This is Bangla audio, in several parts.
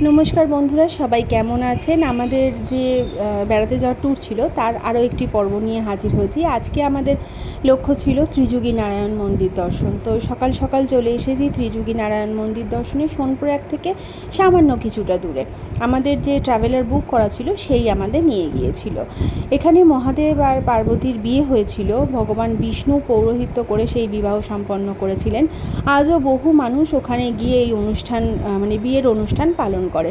নমস্কার বন্ধুরা, সবাই কেমন আছেন? আমাদের যে বেড়াতে যাওয়ার ট্যুর ছিল, তার আরও একটি পর্ব নিয়ে হাজির হয়েছি। আজকে আমাদের লক্ষ্য ছিল ত্রিযুগী নারায়ণ মন্দির দর্শন। তো সকাল সকাল চলে এসেছি ত্রিযুগী নারায়ণ মন্দির দর্শনে সোনপ্রয়াগ থেকে সামান্য কিছুটা দূরে। আমাদের যে ট্রাভেলার বুক করা ছিল, সেই আমাদের নিয়ে গিয়েছিল। এখানে মহাদেব আর পার্বতীর বিয়ে হয়েছিল। ভগবান বিষ্ণু পৌরোহিত্য করে সেই বিবাহ সম্পন্ন করেছিলেন। আজও বহু মানুষ ওখানে গিয়ে এই অনুষ্ঠান মানে বিয়ের অনুষ্ঠান পালন করে।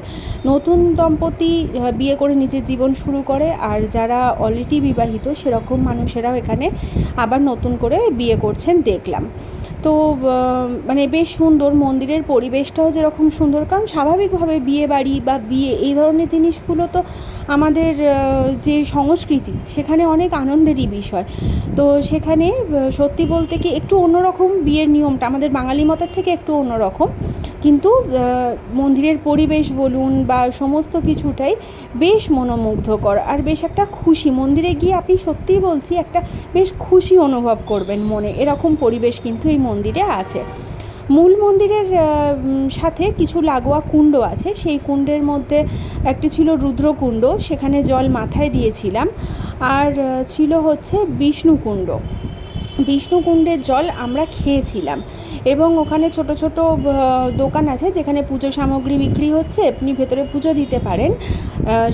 নতুন দম্পতি বিয়ে করে নিজের জীবন শুরু করে আর যারা অলরেডি বিবাহিত সেরকম মানুষেরাও এখানে আবার নতুন করে বিয়ে করছেন, দেখলাম। তো মানে বেশ সুন্দর মন্দিরের পরিবেশটাও যেরকম সুন্দর, কারণ স্বাভাবিকভাবে বিয়ে বাড়ি বা বিয়ে এই ধরনের জিনিসগুলো তো আমাদের যে সংস্কৃতি সেখানে অনেক আনন্দেরই বিষয়। তো সেখানে সত্যি বলতে কি একটু অন্যরকম বিয়ের নিয়মটা, আমাদের বাঙালি মতের থেকে একটু অন্যরকম। কিন্তু মন্দিরের পরিবেশ বলুন বা সমস্ত কিছুটাই বেশ মনোমুগ্ধকর আর বেশ একটা খুশি। মন্দিরে গিয়ে আপনি সত্যিই বলছি একটা বেশ খুশি অনুভব করবেন মনে। এরকম পরিবেশ কিন্তু এই মন্দিরে আছে। মূল মন্দিরের সাথে কিছু লাগোয়া কুণ্ড আছে। সেই কুণ্ডের মধ্যে একটি ছিল রুদ্রকুণ্ড। সেখানে জল মাথায় দিয়েছিলাম। আর ছিল হচ্ছে বিষ্ণুকুণ্ড। বিষ্ণুকুণ্ডের জল আমরা খেয়েছিলাম। এবং ওখানে ছোট ছোট দোকান আছে যেখানে পুজো সামগ্রী বিক্রি হচ্ছে, আপনি ভেতরে পুজো দিতে পারেন।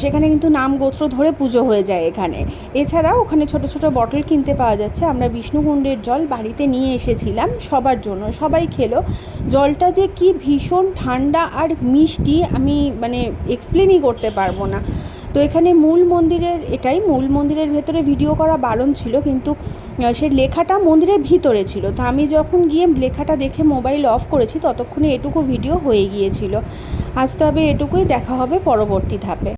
সেখানে কিন্তু নাম গোত্র ধরে পুজো হয়ে যায় এখানে। এছাড়াও ওখানে ছোট ছোট বটল কিনতে পাওয়া যাচ্ছে। আমরা বিষ্ণুকুণ্ডের জল বাড়িতে নিয়ে এসেছিলাম সবার জন্য। সবাই খেলো। জলটা যে কি ভীষণ ঠান্ডা আর মিষ্টি, আমি মানে এক্সপ্লেনই করতে পারব না। তো এখানে মূল মন্দিরের, এটাই মূল মন্দিরের ভেতরে ভিডিও করা বারণ ছিল, কিন্তু সে লেখাটা মন্দিরের ভিতরে ছিল। তো আমি যখন গিয়ে লেখাটা দেখে মোবাইল অফ করেছি, ততক্ষণে এটুকু ভিডিও হয়ে গিয়েছিল। আজ তবে এটুকুই, দেখা হবে পরবর্তী ধাপে।